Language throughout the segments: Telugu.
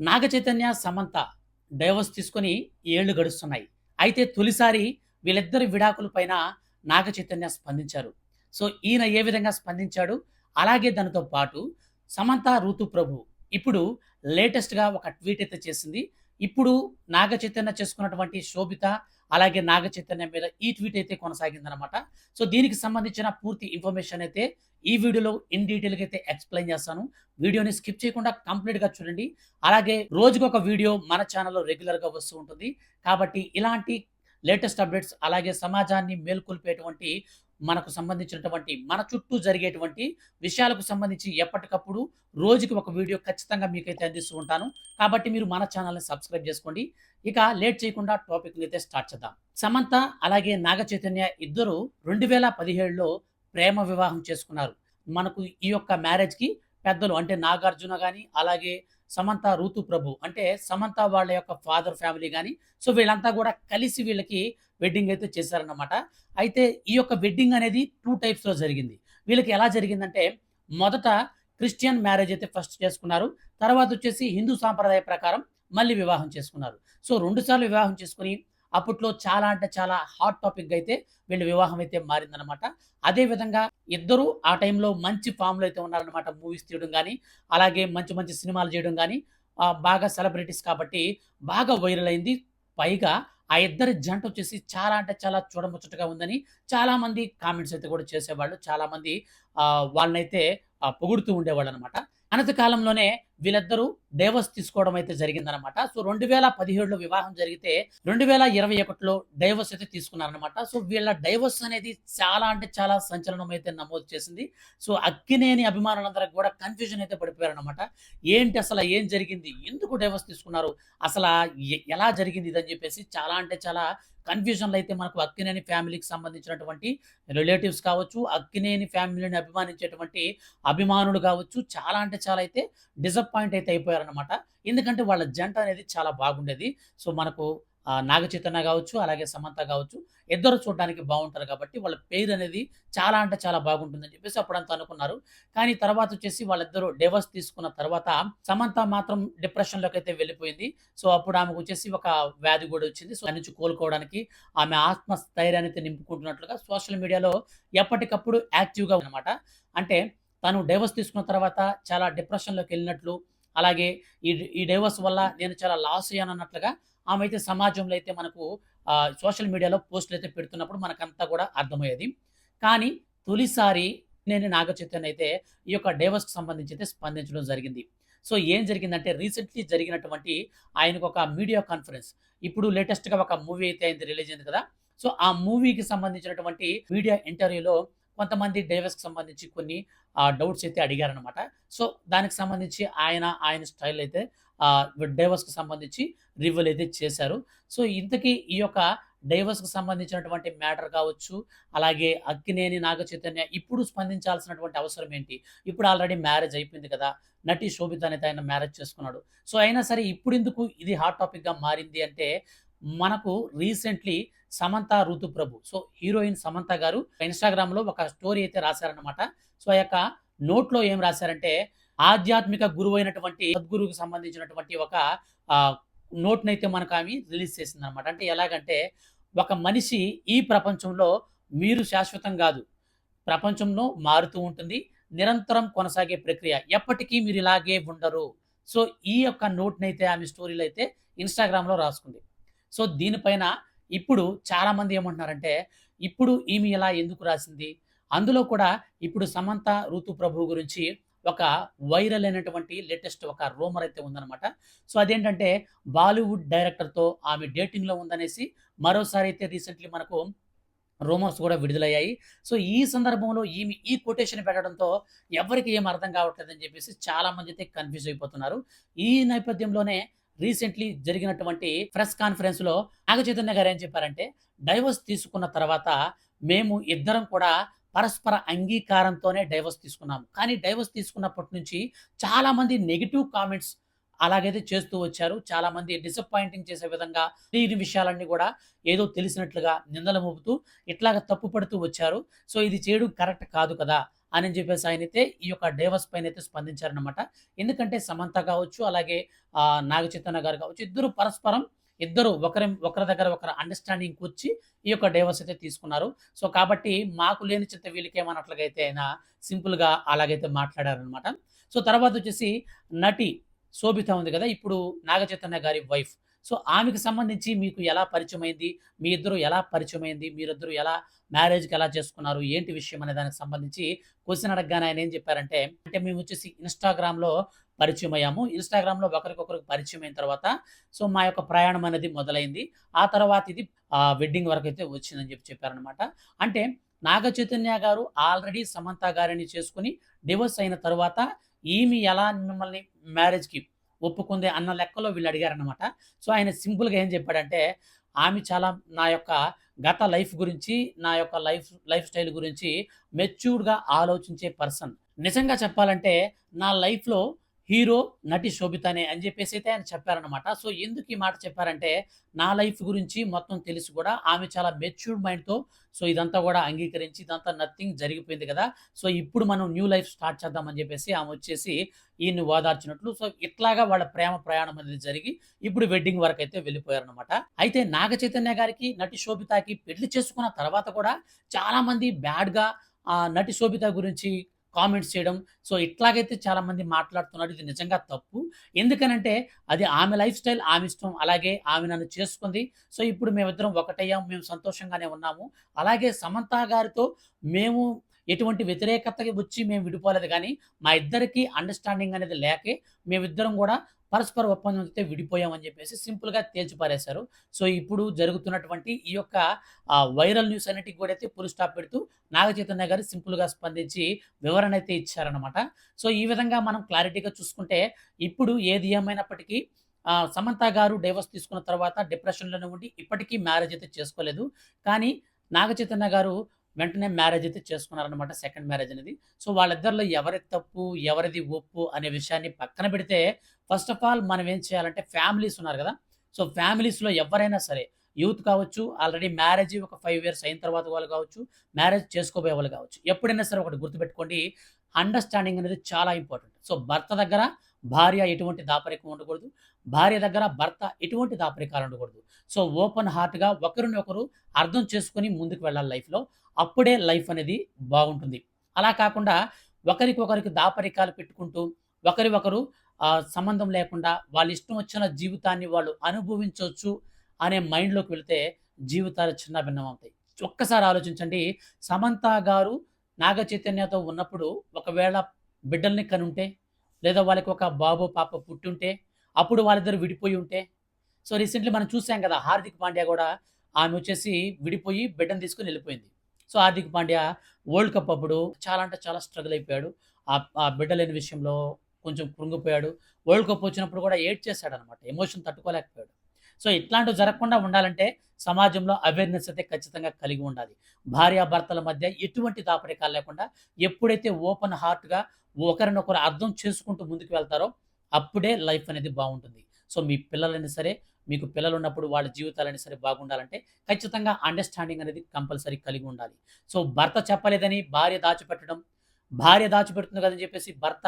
నాగ చైతన్య సమంత డైవర్స్ తీసుకొని ఏళ్ళు గడుస్తున్నాయి. అయితే తొలిసారి వీళ్ళిద్దరి విడాకుల పైన నాగ చైతన్య స్పందించారు. సో ఈయన ఏ విధంగా స్పందించాడు? అలాగే దానితో పాటు సమంత ఋతు ప్రభు ఇప్పుడు లేటెస్ట్గా ఒక ట్వీట్ అయితే చేసింది. ఇప్పుడు నాగ చైతన్య చేసుకున్నటువంటి శోభిత అలాగే నాగ చైతన్య మీద ఈ ట్వీట్ అయితే కొనసాగిందనమాట సో దీనికి సంబంధించిన పూర్తి ఇన్ఫర్మేషన్ అయితే ఈ వీడియోలో ఇన్ డీటెయిల్గా అయితే ఎక్స్ప్లెయిన్ చేస్తాను. వీడియోని స్కిప్ చేయకుండా కంప్లీట్గా చూడండి. అలాగే రోజుకు ఒక వీడియో మన ఛానల్లో రెగ్యులర్గా వస్తూ ఉంటుంది. కాబట్టి ఇలాంటి లేటెస్ట్ అప్డేట్స్ అలాగే సమాజాన్ని మేల్కొల్పేటువంటి మనకు సంబంధించినటువంటి మన చుట్టూ జరిగేటువంటి విషయాలకు సంబంధించి ఎప్పటికప్పుడు రోజుకి ఒక వీడియో ఖచ్చితంగా మీకైతే అందిస్తూ ఉంటాను. కాబట్టి మీరు మన ఛానల్ని సబ్స్క్రైబ్ చేసుకోండి. ఇక లేట్ చేయకుండా టాపిక్ అయితే స్టార్ట్ చేద్దాం. సమంత అలాగే నాగ చైతన్య ఇద్దరు రెండు వేల పదిహేడులో ప్రేమ వివాహం చేసుకున్నారు. మనకు ఈ యొక్క మ్యారేజ్కి పెద్దలు అంటే నాగార్జున కానీ అలాగే సమంత ఋతు ప్రభు. అంటే సమంత వాళ్ళ యొక్క ఫాదర్ ఫ్యామిలీ కానీ సో వీళ్ళంతా కూడా కలిసి వీళ్ళకి వెడ్డింగ్ అయితే చేశారన్నమాట. అయితే ఈ యొక్క వెడ్డింగ్ అనేది టూ టైప్స్లో జరిగింది. వీళ్ళకి ఎలా జరిగిందంటే మొదట క్రిస్టియన్ మ్యారేజ్ అయితే ఫస్ట్ చేసుకున్నారు. తర్వాత వచ్చేసి హిందూ సాంప్రదాయ ప్రకారం మళ్ళీ వివాహం చేసుకున్నారు. సో రెండుసార్లు వివాహం చేసుకుని అప్పట్లో చాలా అంటే చాలా హాట్ టాపిక్ అయితే వీళ్ళ వివాహం అయితే మారిందనమాట అదే విధంగా ఇద్దరు ఆ టైంలో మంచి ఫామ్లో అయితే ఉన్నారనమాట మూవీస్ తీయడం కానీ అలాగే మంచి మంచి సినిమాలు చేయడం కానీ బాగా సెలబ్రిటీస్ కాబట్టి బాగా వైరల్ అయింది. పైగా ఆ ఇద్దరి జంట వచ్చేసి చాలా అంటే చాలా చూడముచ్చటగా ఉందని చాలామంది కామెంట్స్ అయితే కూడా చేసేవాళ్ళు. చాలామంది వాళ్ళనైతే పొగుడుతూ ఉండేవాళ్ళు అనమాట అనంతకాలంలోనే వీళ్ళిద్దరూ డైవర్స్ తీసుకోవడం అయితే జరిగిందనమాట సో రెండు వేల పదిహేడులో వివాహం జరిగితే రెండు వేల ఇరవై ఒకటిలో డైవర్స్ అయితే తీసుకున్నారనమాట సో వీళ్ళ డైవర్స్ అనేది చాలా అంటే చాలా సంచలనం అయితే నమోదు చేసింది. సో అక్కినేని అభిమానులందరికి కూడా కన్ఫ్యూజన్ అయితే పడిపోయారనమాట ఏంటి అసలు ఏం జరిగింది? ఎందుకు డైవర్స్ తీసుకున్నారు? అసలు ఎలా జరిగింది ఇదని చెప్పేసి చాలా అంటే చాలా కన్ఫ్యూజన్లు అయితే మనకు అక్కినేని ఫ్యామిలీకి సంబంధించినటువంటి రిలేటివ్స్ కావచ్చు అక్కినేని ఫ్యామిలీని అభిమానించేటువంటి అభిమానులు కావచ్చు చాలా అంటే చాలా అయితే పాయింట్ అయితే అయిపోయారనమాట ఎందుకంటే వాళ్ళ జంట అనేది చాలా బాగుండేది. సో మనకు నాగ చైతన్య కావచ్చు అలాగే సమంత కావచ్చు ఇద్దరు చూడడానికి బాగుంటారు కాబట్టి వాళ్ళ పేరు అనేది చాలా అంటే చాలా బాగుంటుందని చెప్పేసి అప్పుడంతా అనుకున్నారు. కానీ తర్వాత వచ్చేసి వాళ్ళిద్దరూ డివర్స్ తీసుకున్న తర్వాత సమంత మాత్రం డిప్రెషన్లోకి అయితే వెళ్ళిపోయింది. సో అప్పుడు ఆమెకు వచ్చేసి ఒక వ్యాధి కూడా వచ్చింది. సో నుంచి కోలుకోవడానికి ఆమె ఆత్మస్థైర్యాన్ని అయితే నింపుకుంటున్నట్లుగా సోషల్ మీడియాలో ఎప్పటికప్పుడు యాక్టివ్గా అనమాట అంటే తను డైవర్స్ తీసుకున్న తర్వాత చాలా డిప్రెషన్లోకి వెళ్ళినట్లు అలాగే ఈ ఈ డైవర్స్ వల్ల నేను చాలా లాస్ అయ్యాను అన్నట్లుగా ఆమె అయితే సమాజంలో అయితే మనకు సోషల్ మీడియాలో పోస్టులు అయితే పెడుతున్నప్పుడు మనకంతా కూడా అర్థమయ్యేది. కానీ తొలిసారి నేను నాగ చైతన్య అయితే ఈ యొక్క డైవర్స్కి సంబంధించి అయితే స్పందించడం జరిగింది. సో ఏం జరిగిందంటే రీసెంట్లీ జరిగినటువంటి ఆయనకు ఒక మీడియా కాన్ఫరెన్స్ ఇప్పుడు లేటెస్ట్గా ఒక మూవీ అయితే అయింది రిలీజ్ అయింది కదా. సో ఆ మూవీకి సంబంధించినటువంటి మీడియా ఇంటర్వ్యూలో కొంతమంది డైవర్స్కి సంబంధించి కొన్ని డౌట్స్ అయితే అడిగారనమాట సో దానికి సంబంధించి ఆయన ఆయన స్టైల్ అయితే డైవర్స్కి సంబంధించి రివ్యూలు అయితే చేశారు. సో ఇంతకీ ఈ యొక్క డైవర్స్కి సంబంధించినటువంటి మ్యాటర్ కావచ్చు అలాగే అక్కినేని నాగ చైతన్య ఇప్పుడు స్పందించాల్సినటువంటి అవసరం ఏంటి? ఇప్పుడు ఆల్రెడీ మ్యారేజ్ అయిపోయింది కదా నటి శోభిత అనేది ఆయన మ్యారేజ్ చేసుకున్నాడు. సో అయినా సరే ఇప్పుడు ఎందుకు ఇది హాట్ టాపిక్గా మారింది అంటే మనకు recently Samantha Ruth Prabhu. So heroine Samantha garu ఇన్స్టాగ్రామ్లో ఒక స్టోరీ అయితే రాశారనమాట సో ఆ యొక్క నోట్లో ఏం రాశారంటే ఆధ్యాత్మిక గురువు అయినటువంటి సద్గురువుకి సంబంధించినటువంటి ఒక నోట్నైతే మనకు ఆమె రిలీజ్ చేసింది అనమాట అంటే ఎలాగంటే ఒక మనిషి ఈ ప్రపంచంలో మీరు శాశ్వతం కాదు. ప్రపంచంలో మారుతూ ఉంటుంది. నిరంతరం కొనసాగే ప్రక్రియ. ఎప్పటికీ మీరు ఇలాగే ఉండరు. సో ఈ యొక్క నోట్నైతే ఆమె స్టోరీలు అయితే ఇన్స్టాగ్రామ్లో రాసుకుంది. సో దీనిపైన ఇప్పుడు చాలామంది ఏమంటున్నారంటే ఇప్పుడు ఈమె ఇలా ఎందుకు రాసింది? అందులో కూడా ఇప్పుడు సమంత ఋతు ప్రభు గురించి ఒక వైరల్ అయినటువంటి లేటెస్ట్ ఒక రూమర్ అయితే ఉందన్నమాట. సో అదేంటంటే బాలీవుడ్ డైరెక్టర్తో ఆమె డేటింగ్లో ఉందనేసి మరోసారి అయితే రీసెంట్లీ మనకు రూమర్స్ కూడా విడుదలయ్యాయి. సో ఈ సందర్భంలో ఈమె ఈ కొటేషన్ పెట్టడంతో ఎవరికి ఏం అర్థం కావట్లేదని చెప్పేసి చాలామంది అయితే కన్ఫ్యూజ్ అయిపోతున్నారు. ఈ నేపథ్యంలోనే రీసెంట్లీ జరిగినటువంటి ప్రెస్ కాన్ఫరెన్స్లో నాగచైతన్య గారు ఏం చెప్పారంటే డైవర్స్ తీసుకున్న తర్వాత మేము ఇద్దరం కూడా పరస్పర అంగీకారంతోనే డైవర్స్ తీసుకున్నాము. కానీ డైవర్స్ తీసుకున్నప్పటి నుంచి చాలా మంది నెగిటివ్ కామెంట్స్ అలాగైతే చేస్తూ వచ్చారు. చాలా మంది డిసప్పాయింటింగ్ చేసే విధంగా ఈ విషయాలన్నీ కూడా ఏదో తెలిసినట్లుగా నిందలు మోపుతూ ఇట్లాగా తప్పు పడుతూ వచ్చారు. సో ఇది చేయడం కరెక్ట్ కాదు కదా. అని చెప్పేసి ఆయనైతే ఈ యొక్క డేవస్ పైన అయితే స్పందించారనమాట. ఎందుకంటే సమంత కావచ్చు, అలాగే నాగ చైతన్య గారు కావచ్చు, ఇద్దరు పరస్పరం ఇద్దరు ఒకరి ఒకరి దగ్గర ఒకరు అండర్‌స్టాండింగ్‌కొచ్చి ఈ యొక్క డైవర్స్ అయితే తీసుకున్నారు. సో, కాబట్టి మాకు లేని చిత్త వీళ్ళకేమన్నట్లుగా అయితే ఆయన సింపుల్‌గా అలాగైతే మాట్లాడారనమాట. సో, తర్వాత వచ్చేసి నటి శోభిత ఉంది కదా ఇప్పుడు నాగ చైతన్య గారి వైఫ్. సో, ఆమెకి సంబంధించి మీకు ఎలా పరిచయమైంది? మీ ఇద్దరు ఎలా పరిచయమైంది? మీరిద్దరు ఎలా మ్యారేజ్‌కి ఎలా చేసుకున్నారు? ఏంటి విషయం అనే దానికి సంబంధించి క్వశ్చన్ అడగగానే ఆయన ఏం చెప్పారంటే, అంటే మేము వచ్చేసి ఇన్‌స్టాగ్రామ్‌లో పరిచయమయ్యాము. ఇన్‌స్టాగ్రామ్‌లో ఒకరికొకరికి పరిచయం అయిన తర్వాత సో, మా యొక్క ప్రయాణం అనేది మొదలైంది. ఆ తర్వాత ఇది వెడ్డింగ్ వరకు అయితే వచ్చిందని చెప్పి చెప్పారనమాట. అంటే నాగ చైతన్య గారు ఆల్రెడీ సమంత గారిని చేసుకొని డివోర్స్ అయిన తర్వాత ఈమె ఎలా మిమ్మల్ని మ్యారేజ్‌కి ఒప్పుకుంది అన్న లెక్కలో వీళ్ళు అడిగారనమాట. సో, ఆయన సింపుల్‌గా ఏం చెప్పాడంటే, ఆమె చాలా నా యొక్క గత లైఫ్ గురించి, నా యొక్క లైఫ్ లైఫ్ స్టైల్ గురించి మెచ్యూర్డ్‌గా ఆలోచించే పర్సన్. నిజంగా చెప్పాలంటే నా లైఫ్‌లో హీరో నటి శోభితనే అని చెప్పేసి అయితే ఆయన చెప్పారనమాట. సో, ఎందుకు ఈ మాట చెప్పారంటే, నా లైఫ్ గురించి మొత్తం తెలిసి కూడా ఆమె చాలా మెచ్యూర్డ్ మైండ్‌తో సో, ఇదంతా కూడా అంగీకరించి ఇదంతా నథింగ్ జరిగిపోయింది కదా సో, ఇప్పుడు మనం న్యూ లైఫ్ స్టార్ట్ చేద్దాం అని చెప్పేసి ఆమె వచ్చేసి ఈయన్ని ఓదార్చినట్లు సో, ఇట్లాగా వాళ్ళ ప్రేమ ప్రయాణం అనేది జరిగి ఇప్పుడు వెడ్డింగ్ వరకైతే వెళ్ళిపోయారనమాట. అయితే నాగ చైతన్య గారికి, నటి శోభితకి పెళ్ళి చేసుకున్న తర్వాత కూడా చాలామంది బ్యాడ్‌గా ఆ నటి శోభిత గురించి కామెంట్స్ చేయడం. సో, ఇట్లాగైతే చాలామంది మాట్లాడుతున్నారు. ఇది నిజంగా తప్పు. ఎందుకనంటే అది ఆమె లైఫ్ స్టైల్ ఆమె ఇష్టం. అలాగే ఆమె నన్ను చేసుకుంది. సో, ఇప్పుడు మేమిద్దరం ఒకటయ్యాము మేము సంతోషంగానే ఉన్నాము. అలాగే సమంత గారితో మేము ఎటువంటి వ్యతిరేకతకి వచ్చి మేము విడిపోలేదు కానీ మా ఇద్దరికీ అండర్‌స్టాండింగ్ అనేది లేకే మేమిద్దరం కూడా పరస్పర ఒప్పందం అయితే విడిపోయామని చెప్పేసి సింపుల్‌గా తేల్చిపారేశారు సో, ఇప్పుడు జరుగుతున్నటువంటి ఈ యొక్క వైరల్ న్యూస్ అన్నిటికి కూడా అయితే పులు స్టాప్ పెడుతూ నాగ చైతన్య గారు సింపుల్‌గా స్పందించి వివరణ అయితే ఇచ్చారనమాట. సో, ఈ విధంగా మనం క్లారిటీగా చూసుకుంటే ఇప్పుడు ఏది ఏమైనప్పటికీ సమంత గారు డైవర్స్ తీసుకున్న తర్వాత డిప్రెషన్‌లోనే ఉండి ఇప్పటికీ మ్యారేజ్ అయితే చేసుకోలేదు. కానీ నాగ చైతన్య గారు వెంటనే మ్యారేజ్ అయితే చేసుకున్నారనమాట. సెకండ్ మ్యారేజ్ అనేది. సో, వాళ్ళిద్దరిలో ఎవరిది తప్పు, ఎవరిది ఒప్పు అనే విషయాన్ని పక్కన పెడితే ఫస్ట్ ఆఫ్ ఆల్ మనం ఏం చేయాలంటే ఫ్యామిలీస్ ఉన్నారు కదా సో, ఫ్యామిలీస్‌లో ఎవరైనా సరే యూత్ కావచ్చు, ఆల్రెడీ మ్యారేజ్ ఒక ఫైవ్ ఇయర్స్ అయిన తర్వాత వాళ్ళు కావచ్చు, మ్యారేజ్ చేసుకోబోయే వాళ్ళు కావచ్చు. ఎప్పుడైనా సరే ఒకటి గుర్తుపెట్టుకోండి అండర్‌స్టాండింగ్ అనేది చాలా ఇంపార్టెంట్. సో, భర్త దగ్గర భార్య ఎటువంటి దాపరికం ఉండకూడదు. భార్య దగ్గర భర్త ఎటువంటి దాపరికాలు ఉండకూడదు. సో, ఓపెన్ హార్ట్‌గా ఒకరిని ఒకరు అర్థం చేసుకొని ముందుకు వెళ్ళాలి లైఫ్‌లో. అప్పుడే లైఫ్ అనేది బాగుంటుంది. అలా కాకుండా ఒకరికొకరికి దాపరికాలు పెట్టుకుంటూ ఒకరి ఒకరు సంబంధం లేకుండా వాళ్ళ ఇష్టం వచ్చిన జీవితాన్ని వాళ్ళు అనుభవించవచ్చు అనే మైండ్‌లోకి వెళితే జీవితాలు చిన్నాభిన్నమవుతాయి. ఒక్కసారి ఆలోచించండి. సమంత గారు నాగ చైతన్యతో ఉన్నప్పుడు ఒకవేళ బిడ్డల్ని కనుంటే, లేదా వాళ్ళకి ఒక బాబో, పాప పుట్టుంటే, అప్పుడు వాళ్ళిద్దరూ విడిపోయి ఉంటే, సో, రీసెంట్‌లీ మనం చూసాం కదా హార్దిక్ పాండ్యా కూడా ఆమె వచ్చేసి విడిపోయి బిడ్డను తీసుకుని వెళ్ళిపోయింది so, Hardik Pandya world cup అప్పుడు చాలా అంటే చాలా స్ట్రగుల్ అయిపోయాడు. ఆ బిడ్డ లేని విషయంలో కొంచెం కృంగిపోయాడు. వరల్డ్ కప్ వచ్చినప్పుడు కూడా ఏడ్చేసాడనమాట. ఎమోషన్ తట్టుకోలేకపోయాడు. సో, ఇట్లాంటివి జరగకుండా ఉండాలంటే సమాజంలో అవేర్‌నెస్ అయితే ఖచ్చితంగా కలిగి ఉండాలి. భార్యాభర్తల మధ్య ఎటువంటి దాపరికాలు లేకుండా ఎప్పుడైతే ఓపెన్ హార్ట్‌గా ఒకరినొకరు అర్థం చేసుకుంటూ ముందుకు వెళ్తారో అప్పుడే లైఫ్ అనేది బాగుంటుంది. సో, మీ పిల్లలైనా సరే, మీకు పిల్లలున్నప్పుడు వాళ్ళ జీవితాలని సరే బాగుండాలంటే ఖచ్చితంగా అండర్‌స్టాండింగ్ అనేది కంపల్సరీ కలిగి ఉండాలి. సో, భర్త చెప్పలేదని భార్య దాచిపెట్టడం, భార్య దాచిపెడుతుంది కదని చెప్పేసి భర్త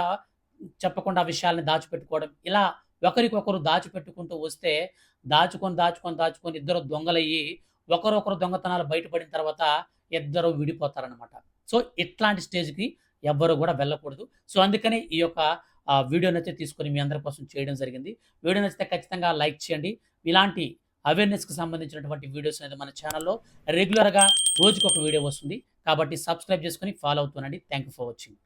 చెప్పకుండా విషయాల్ని దాచిపెట్టుకోవడం, ఇలా ఒకరికొకరు దాచిపెట్టుకుంటూ వస్తే దాచుకొని, దాచుకొని, దాచుకొని ఇద్దరు దొంగలయ్యి ఒకరొకరు దొంగతనాలు బయటపడిన తర్వాత ఇద్దరు విడిపోతారనమాట. సో, ఇట్లాంటి స్టేజ్‌కి ఎవ్వరు కూడా వెళ్ళకూడదు. సో, అందుకని ఈ యొక్క వీడియోని అయితే తీసుకొని మీ అందరి కోసం చేయడం జరిగింది. వీడియో నచ్చితే ఖచ్చితంగా లైక్ చేయండి. ఇలాంటి అవేర్‌నెస్‌కి సంబంధించినటువంటి వీడియోస్ అనేది మన ఛానల్లో రెగ్యులర్‌గా రోజుకొక వీడియో వస్తుంది. కాబట్టి సబ్స్క్రైబ్ చేసుకొని ఫాలో అవుతూ ఉండండి. Thank you for watching.